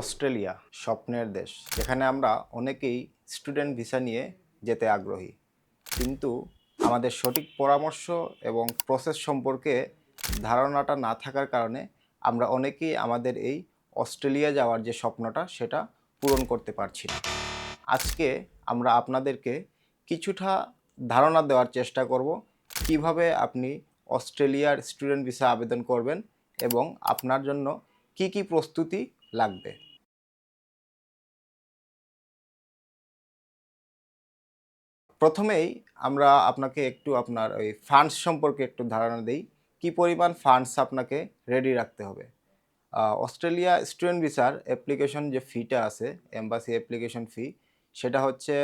Australia স্বপ্নের দেশ, যেখানে আমরা অনেকেই স্টুডেন্ট ভিসা নিয়ে যেতে আগ্রহী। কিন্তু আমাদের সঠিক পরামর্শ এবং প্রসেস সম্পর্কে ধারণাটা না থাকার কারণে আমরা অনেকেই আমাদের এই অস্ট্রেলিয়া যাওয়ার যে স্বপ্নটা, সেটা পূরণ করতে পারছি না। আজকে আমরা আপনাদেরকে কিছুটা ধারণা দেওয়ার চেষ্টা করব, কীভাবে আপনি অস্ট্রেলিয়ার স্টুডেন্ট ভিসা আবেদন করবেন এবং আপনার জন্য কি কি প্রস্তুতি লাগবে। প্রথমেই আমরা আপনাকে একটু আপনার ওই ফান্ডস সম্পর্কে একটু ধারণা দেই। কি পরিমাণ ফান্ডস আপনাকে রেডি রাখতে হবে? অস্ট্রেলিয়া স্টুডেন্ট ভিসার অ্যাপ্লিকেশন যে ফিটা আছে এম্বাসি অ্যাপ্লিকেশন ফি সেটা হচ্ছে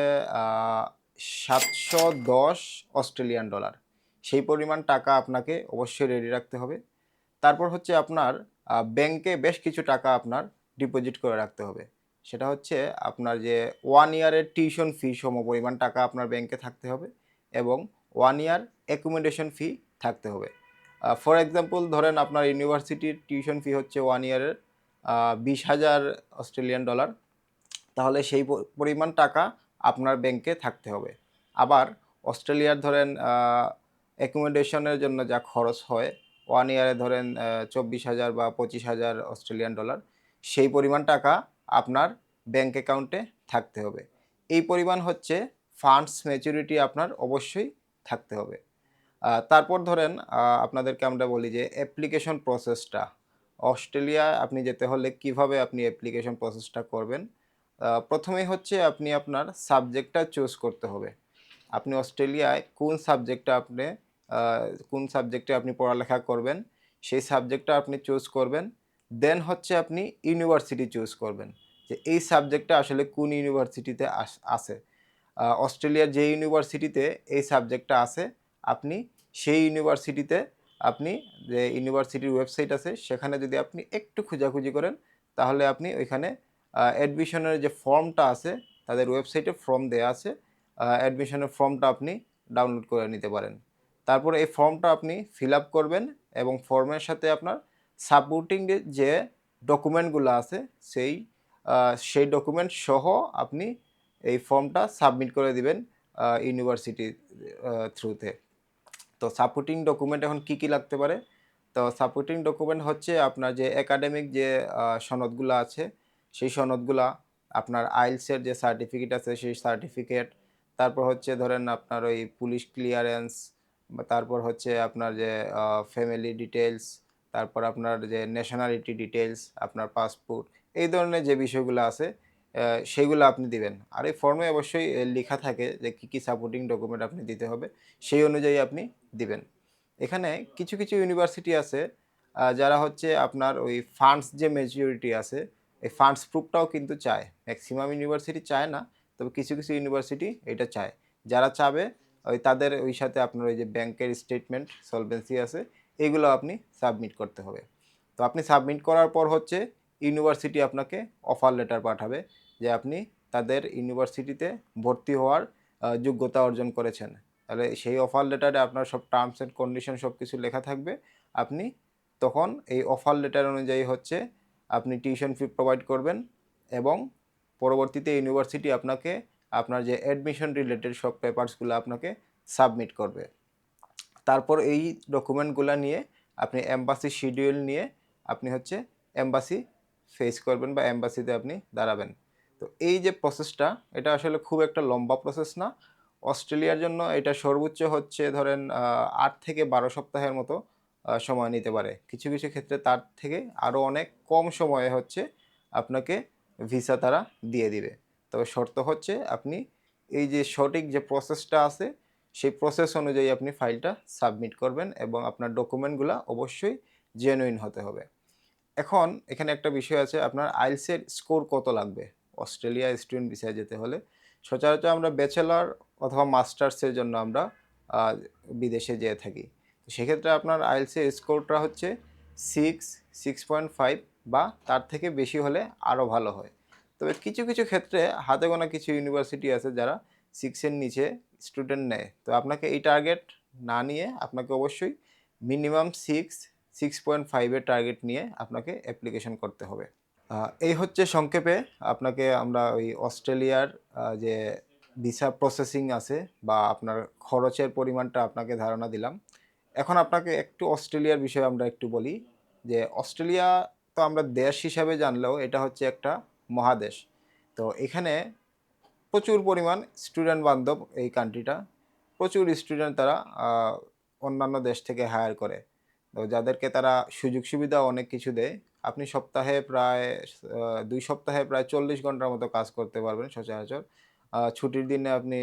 সাতশো দশ অস্ট্রেলিয়ান ডলার। সেই পরিমাণ টাকা আপনাকে অবশ্যই রেডি রাখতে হবে। তারপর হচ্ছে আপনার ব্যাংকে বেশ কিছু টাকা আপনার ডিপোজিট করে রাখতে হবে। সেটা হচ্ছে আপনার যে ওয়ান ইয়ারের টিউশন ফি সম পরিমাণ টাকা আপনার ব্যাংকে থাকতে হবে এবং ওয়ান ইয়ার অ্যাকোমোডেশন ফি থাকতে হবে। ফর এক্সাম্পল ধরেন আপনার ইউনিভার্সিটির টিউশন ফি হচ্ছে ওয়ান ইয়ারের বিশ হাজার অস্ট্রেলিয়ান ডলার তাহলে সেই পরিমাণ টাকা আপনার ব্যাংকে থাকতে হবে। আবার অস্ট্রেলিয়ার ধরেন অ্যাকোমোডেশনের জন্য যা খরচ হয় ওয়ান ইয়ারে ধরেন চব্বিশ হাজার বা পঁচিশ হাজার অস্ট্রেলিয়ান ডলার সেই পরিমাণ টাকা আপনার ব্যাংক অ্যাকাউন্টে থাকতে হবে। এই পরিমাণ হচ্ছে ফান্ডস ম্যাচুরিটি আপনার অবশ্যই থাকতে হবে। তারপর ধরেন আপনাদেরকে আমরা বলি যে অ্যাপ্লিকেশন প্রসেসটা অস্ট্রেলিয়ায় আপনি যেতে হলে কীভাবে আপনি অ্যাপ্লিকেশন প্রসেসটা করবেন? প্রথমেই হচ্ছে আপনি আপনার সাবজেক্টটা চুজ করতে হবে। আপনি অস্ট্রেলিয়ায় কোন সাবজেক্টটা আপনি কোন সাবজেক্টে আপনি পড়ালেখা করবেন, সেই সাবজেক্টটা আপনি চুজ করবেন। দেন হচ্ছে আপনি ইউনিভার্সিটি চুজ করবেন যে এই সাবজেক্টটা আসলে কোন ইউনিভার্সিটিতে আছে। অস্ট্রেলিয়ার যে ইউনিভার্সিটিতে এই সাবজেক্টটা আছে, আপনি সেই ইউনিভার্সিটিতে আপনি যে ইউনিভার্সিটির ওয়েবসাইট আছে, সেখানে যদি আপনি একটু খোঁজাখুঁজি করেন, তাহলে আপনি ওইখানে অ্যাডমিশনের যে ফর্মটা আছে, তাদের ওয়েবসাইটে ফর্ম দেওয়া আছে অ্যাডমিশনের ফর্মটা আপনি ডাউনলোড করে নিতে পারেন। তারপরে এই ফর্মটা আপনি ফিল আপ করবেন এবং ফর্মের সাথে আপনার সাপোর্টিং যে ডকুমেন্টগুলো আছে, সেই সেই ডকুমেন্ট সহ আপনি এই ফর্মটা সাবমিট করে দিবেন ইউনিভার্সিটি থ্রুতে তো। সাপোর্টিং ডকুমেন্ট এখন কি কি লাগতে পারে? তো সাপোর্টিং ডকুমেন্ট হচ্ছে আপনার যে একাডেমিক যে সনদগুলো আছে, সেই সনদগুলা আপনার আইলসের যে সার্টিফিকেট আছে, সেই সার্টিফিকেট তারপর হচ্ছে ধরেন আপনার ওই পুলিশ ক্লিয়ারেন্স তারপর হচ্ছে আপনার যে ফ্যামিলি ডিটেলস তারপর আপনার যে ন্যাশনালিটি ডিটেলস আপনার পাসপোর্ট এই ধরনের যে বিষয়গুলো আছে আহ, সেইগুলো আপনি দিবেন। আর এই ফর্মে অবশ্যই লেখা থাকে যে কী কী সাপোর্টিং ডকুমেন্ট আপনি দিতে হবে সেই অনুযায়ী আপনি দিবেন। এখানে কিছু কিছু ইউনিভার্সিটি আছে যারা হচ্ছে আপনার ওই ফান্ডস যে মেচুরিটি আছে এই ফান্ডস প্রুফটাও কিন্তু চায়। ম্যাক্সিমাম ইউনিভার্সিটি চায় না তবে কিছু কিছু ইউনিভার্সিটি এটা চায়। যারা চাবে ওই তাদের ওই সাথে আপনার ওই যে ব্যাংকের স্টেটমেন্ট সলভেন্সি আছে এগুলো আপনি সাবমিট করতে হবে। তো আপনি সাবমিট করার পর হচ্ছে ইউনিভার্সিটি আপনাকে অফার লেটার পাঠাবে যে আপনি তাদের ইউনিভার্সিটিতে ভর্তি হওয়ার যোগ্যতা অর্জন করেছেন। তাহলে সেই অফার লেটারে আপনার সব টার্মস অ্যান্ড কন্ডিশন সব কিছু লেখা থাকবে। আপনি তখন এই অফার লেটার অনুযায়ী হচ্ছে আপনি টিউশন ফি প্রোভাইড করবেন এবং পরবর্তীতে ইউনিভার্সিটি আপনাকে আপনার যে অ্যাডমিশন রিলেটেড সব পেপারসগুলো আপনাকে সাবমিট করবে। তারপর এই ডকুমেন্টগুলো নিয়ে আপনি এম্বাসি শিডিউল নিয়ে আপনি হচ্ছে এম্বাসি ফেস করবেন বা এম্বাসিতে আপনি দাঁড়াবেন। তো এই যে প্রসেসটা এটা আসলে খুব একটা লম্বা প্রসেস না। অস্ট্রেলিয়ার জন্য এটা সর্বোচ্চ হচ্ছে ধরেন আট থেকে বারো সপ্তাহের মতো সময় নিতে পারে। কিছু কিছু ক্ষেত্রে তার থেকে আরও অনেক কম সময়ে হচ্ছে আপনাকে ভিসা তারা দিয়ে দিবে। তবে শর্ত হচ্ছে আপনি এই যে সঠিক যে প্রসেসটা আছে সেই প্রসেস অনুযায়ী আপনি ফাইলটা সাবমিট করবেন এবং আপনার ডকুমেন্টগুলো অবশ্যই জেনুইন হতে হবে। এখন এখানে একটা বিষয় আছে, আপনার আইলসের স্কোর কত লাগবে? অস্ট্রেলিয়া স্টুডেন্ট ভিসায় যেতে হলে। সচরাচর আমরা ব্যাচেলর অথবা মাস্টার্সের জন্য আমরা বিদেশে যেয়ে থাকি। তো সেক্ষেত্রে আপনার আইলসের স্কোরটা হচ্ছে সিক্স সিক্স পয়েন্ট ফাইভ বা তার থেকে বেশি হলে আরও ভালো হয়। তবে কিছু কিছু ক্ষেত্রে হাতে গোনা কিছু ইউনিভার্সিটি আছে যারা সিক্সের নিচে স্টুডেন্ট নেয়। তো আপনাকে এই টার্গেট না নিয়ে আপনাকে অবশ্যই মিনিমাম সিক্স সিক্স পয়েন্ট ফাইভের টার্গেট নিয়ে আপনাকে অ্যাপ্লিকেশন করতে হবে। এই হচ্ছে সংক্ষেপে আপনাকে আমরা ওই অস্ট্রেলিয়ার যে ভিসা প্রসেসিং আছে বা আপনার খরচের পরিমাণটা আপনাকে ধারণা দিলাম। এখন আপনাকে একটু অস্ট্রেলিয়ার বিষয়ে আমরা একটু বলি যে অস্ট্রেলিয়া তো আমরা দেশ হিসাবে জানলেও এটা হচ্ছে একটা মহাদেশ। তো এখানে প্রচুর পরিমাণ স্টুডেন্ট বান্ধব এই কান্ট্রিটা প্রচুর স্টুডেন্ট তারা অন্যান্য দেশ থেকে হায়ার করে। তো যাদেরকে তারা সুযোগ সুবিধা অনেক কিছু দেয়। আপনি সপ্তাহে প্রায় দুই সপ্তাহে প্রায় চল্লিশ ঘণ্টার মতো কাজ করতে পারবেন সচরাচর। ছুটির দিনে আপনি,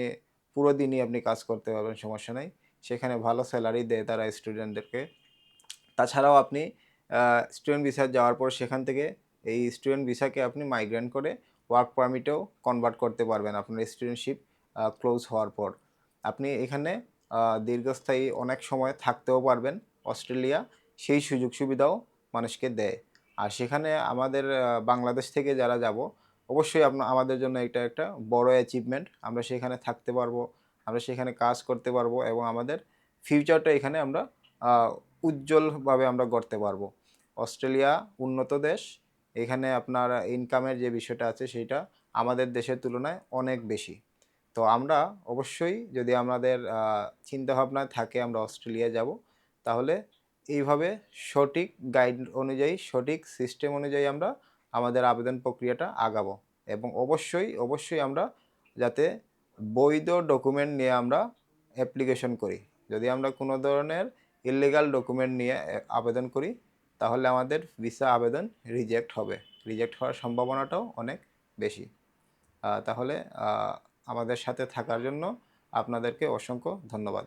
পুরো দিনই আপনি কাজ করতে পারবেন, সমস্যা নেই। সেখানে ভালো স্যালারি দেয় তারা স্টুডেন্টদেরকে তাছাড়াও আপনি স্টুডেন্ট ভিসা যাওয়ার পর সেখান থেকে এই স্টুডেন্ট ভিসাকে আপনি মাইগ্রেন্ট করে ওয়ার্ক পারমিটেও কনভার্ট করতে পারবেন আপনার স্টুডেন্টশিপ ক্লোজ হওয়ার পর। আপনি এখানে দীর্ঘস্থায়ী অনেক সময় থাকতেও পারবেন অস্ট্রেলিয়া, সেই সুযোগ সুবিধাও মানুষকে দেয়। আর সেখানে আমাদের বাংলাদেশ থেকে যারা যাব, অবশ্যই আপনার আমাদের জন্য এটা একটা বড় অ্যাচিভমেন্ট আমরা সেখানে থাকতে পারব, আমরা সেখানে কাজ করতে পারব এবং আমাদের ফিউচারটা এখানে আমরা উজ্জ্বলভাবে আমরা গড়তে পারব। অস্ট্রেলিয়া উন্নত দেশ এখানে আপনার ইনকামের যে বিষয়টা আছে সেটা আমাদের দেশের তুলনায় অনেক বেশি। তো আমরা অবশ্যই যদি আমাদের চিন্তা ভাবনায় থাকে আমরা অস্ট্রেলিয়া যাব, তাহলে এইভাবে সঠিক গাইড অনুযায়ী, সঠিক সিস্টেম অনুযায়ী আমরা আমাদের আবেদন প্রক্রিয়াটা আগাবো। এবং অবশ্যই অবশ্যই আমরা যাতে বৈধ ডকুমেন্ট নিয়ে আমরা অ্যাপ্লিকেশন করি। যদি আমরা কোনো ধরনের ইলিগাল ডকুমেন্ট নিয়ে আবেদন করি তাহলে আমাদের ভিসা আবেদন রিজেক্ট হবে। রিজেক্ট হওয়ার সম্ভাবনাটাও অনেক বেশি। তাহলে আমাদের সাথে থাকার জন্য আপনাদেরকে অসংখ্য ধন্যবাদ।